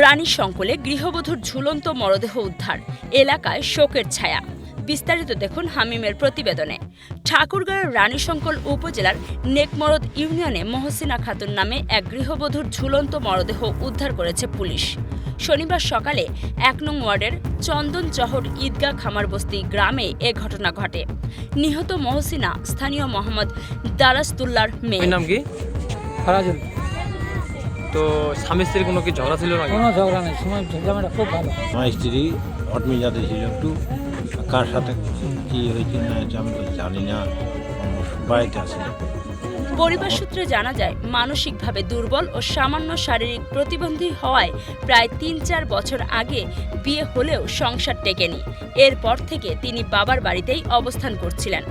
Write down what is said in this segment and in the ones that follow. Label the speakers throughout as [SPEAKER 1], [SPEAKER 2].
[SPEAKER 1] রানী সংকলে গৃহবধূর ঝুলন্ত মরদেহ উদ্ধার, এলাকায় শোকের ছায়া। বিস্তারিত দেখুন হামিমের প্রতিবেদনে। ঠাকুরগাঁওয়ের রানীশঙ্কল উপজেলার নেকমরদ ইউনিয়নে মহসিনা খাতুন নামে এক গৃহবধূর ঝুলন্ত মরদেহ উদ্ধার করেছে পুলিশ। শনিবার সকালে এক নং ওয়ার্ডের চন্দন চহর ঈদগাহ খামারবস্তি গ্রামে এ ঘটনা ঘটে। নিহত মহসিনা স্থানীয় মোহাম্মদ দারাস্তুল্লার মেয়ে।
[SPEAKER 2] নাম কি? তো স্বামী স্ত্রীর কোনো কি ঝগড়া ছিল নাকি?
[SPEAKER 3] কোনো ঝগড়া নেই। সময় জামাটা খুব ভালো।
[SPEAKER 4] আমার স্ত্রী অটমি যাতে ছিল একটু। কার সাথে কি হয়েছে না হয়েছে আমি তো জানি না। বাড়িতে আসলে
[SPEAKER 1] পরিবার সূত্রে জানা যায় মানসিকভাবে দুর্বল ও সামান্য শারীরিক প্রতিবন্ধী হওয়ায় প্রায় তিন চার বছর আগে বিয়ে হলেও সংসার টেকেনি। এরপর থেকে তিনি বাবার বাড়িতেই অবস্থান করছিলেন।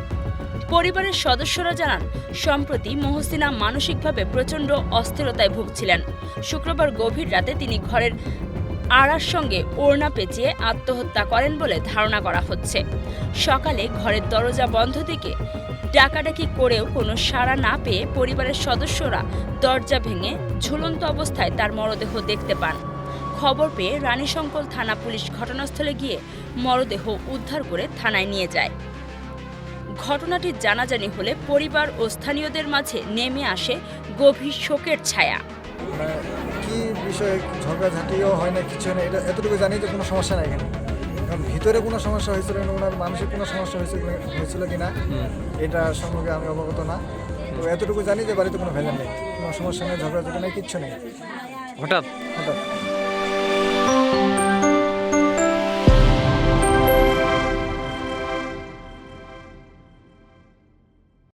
[SPEAKER 1] পরিবারের সদস্যরা জানান, সম্প্রতি মহসিনা মানসিকভাবে প্রচণ্ড অস্থিরতায় ভুগছিলেন। শুক্রবার গভীর রাতে তিনি ঘরের আড়ার সঙ্গে ওড়না পেঁচিয়ে আত্মহত্যা করেন বলে ধারণা করা হচ্ছে। সকালে ঘরের দরজা বন্ধ থেকে ডাকাডাকি করেও কোনো সাড়া না পেয়ে পরিবারের সদস্যরা দরজা ভেঙে ঝুলন্ত অবস্থায় তার মরদেহ দেখতে পান। খবর পেয়ে রানীশঙ্কল থানা পুলিশ ঘটনাস্থলে গিয়ে মরদেহ উদ্ধার করে থানায় নিয়ে যায়। ঘটনাটি জানাজানি হলে পরিবার ও স্থানীয়দের মাঝে নেমে আসে গভীর শোকের ছায়া।
[SPEAKER 5] মানে কি বিষয়ে ঝগড়াঝাটিও হয় না কিছু না এটা এতটুকু জানি যে কোনো সমস্যা নাই এখানে। কারণ ভিতরে কোনো সমস্যা হয়েছিল না ওনার মানসিক কোনো সমস্যা হয়েছিল হয়েছিল কি না এটা সম্পর্কে আমি অবগত না। তো এতটুকু জানি যে বাড়িতে কোনো ভেজাল নেই কোনো সমস্যা নেই ঝগড়াঝাটি নেই কিচ্ছু নেই।
[SPEAKER 2] হঠাৎ?
[SPEAKER 5] হঠাৎ।